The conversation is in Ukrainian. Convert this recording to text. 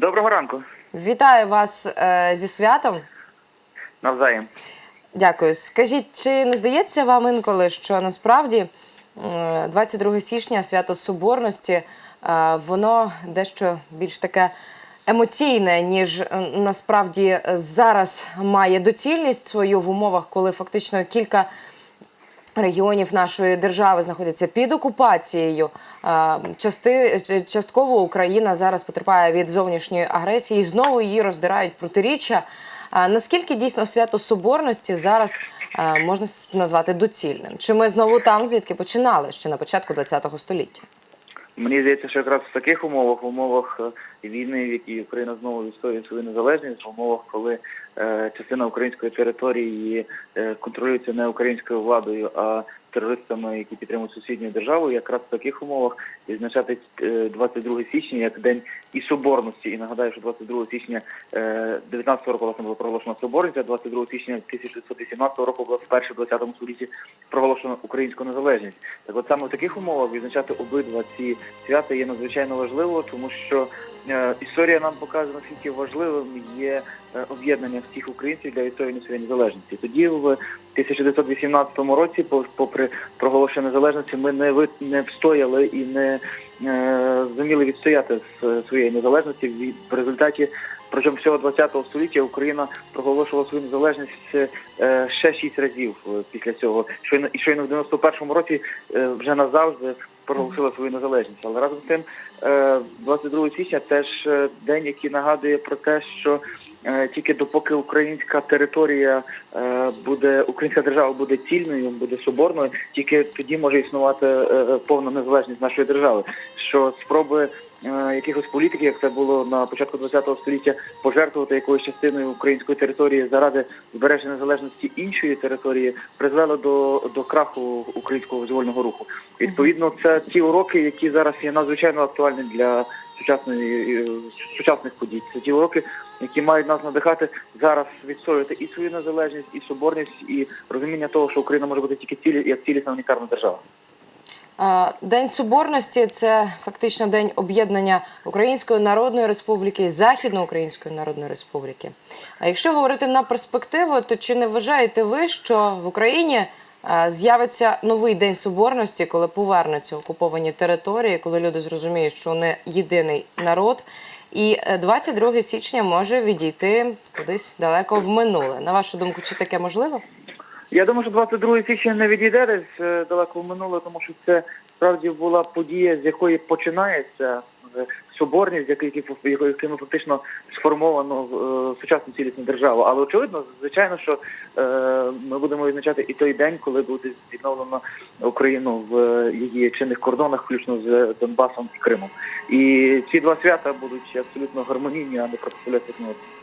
Доброго ранку. Вітаю вас е, зі святом. Навзаєм. Дякую. Скажіть, чи не здається вам інколи, що насправді е, 22 січня свято Соборності, е, воно дещо більш таке емоційне, ніж е, насправді зараз має доцільність свою в умовах, коли фактично кілька регіонів нашої держави знаходяться під окупацією. Части, частково Україна зараз потерпає від зовнішньої агресії, і знову її роздирають протиріччя. Наскільки дійсно свято Соборності зараз можна назвати доцільним? Чи ми знову там, звідки починали ще на початку ХХ століття? Мені здається, що якраз в таких умовах, в умовах е, війни, в якій Україна знову відстоює свою незалежність, в умовах, коли е, частина української території е, контролюється не українською владою, а терористами, які підтримують сусідню державу, якраз в таких умовах відзначати е, 22 січня як день і соборності. І нагадаю, що 22 січня е, 19 року власне було проголошено соборність, а 22 січня 1918 року було вперше в 20 столітті проголошено українську незалежність. Так от саме в таких умовах відзначати обидва ці свята є надзвичайно важливо, тому що е, історія нам показує, наскільки важливим є е, об'єднання всіх українців для відстоювання своєї незалежності. Тоді в 1918 році, попри проголошення незалежності, ми не ви не встояли і не е, зуміли відстояти с- своєї незалежності. В результаті протягом всього 20 століття Україна проголошувала свою незалежність е, ще шість разів е, після цього. Щойно і щойно в 91-му році вже назавжди проголосила свою незалежність. Але разом з тим, е, 22 січня теж день, який нагадує про те, що тільки допоки українська територія е, буде, українська держава буде цільною, буде соборною, тільки тоді може існувати е, повна незалежність нашої держави. Що спроби е, якихось політиків, як це було на початку ХХ століття, пожертвувати якоюсь частиною української території заради збереження незалежності іншої території, призвело до, до краху українського визвольного руху. Відповідно, це ті уроки, які зараз є надзвичайно актуальні для сучасної е, сучасних подій. Це ті уроки, які мають нас надихати зараз відстоювати і свою незалежність, і соборність, і розуміння того, що Україна може бути тільки цілі як цілісна унітарна держава. Е, День Соборності це фактично день об'єднання Української Народної Республіки і Західноукраїнської Народної Республіки. А якщо говорити на перспективу, то чи не вважаєте ви, що в Україні е, з'явиться новий день соборності, коли повернуться окуповані території, коли люди зрозуміють, що вони єдиний народ, і е, 22 січня може відійти кудись далеко в минуле? На вашу думку, чи таке можливо? Я думаю, що 22 січня не відійде десь е, далеко в минуле, тому що це справді була подія, з якої починається е, соборність, який- якими фактично сформовано е, сучасну цілісну державу. Але очевидно, звичайно, що е, ми будемо відзначати і той день, коли буде відновлено Україну в е, її чинних кордонах, включно з Донбасом і Кримом. І ці два свята будуть абсолютно гармонійні, а не протиставляти одне одному.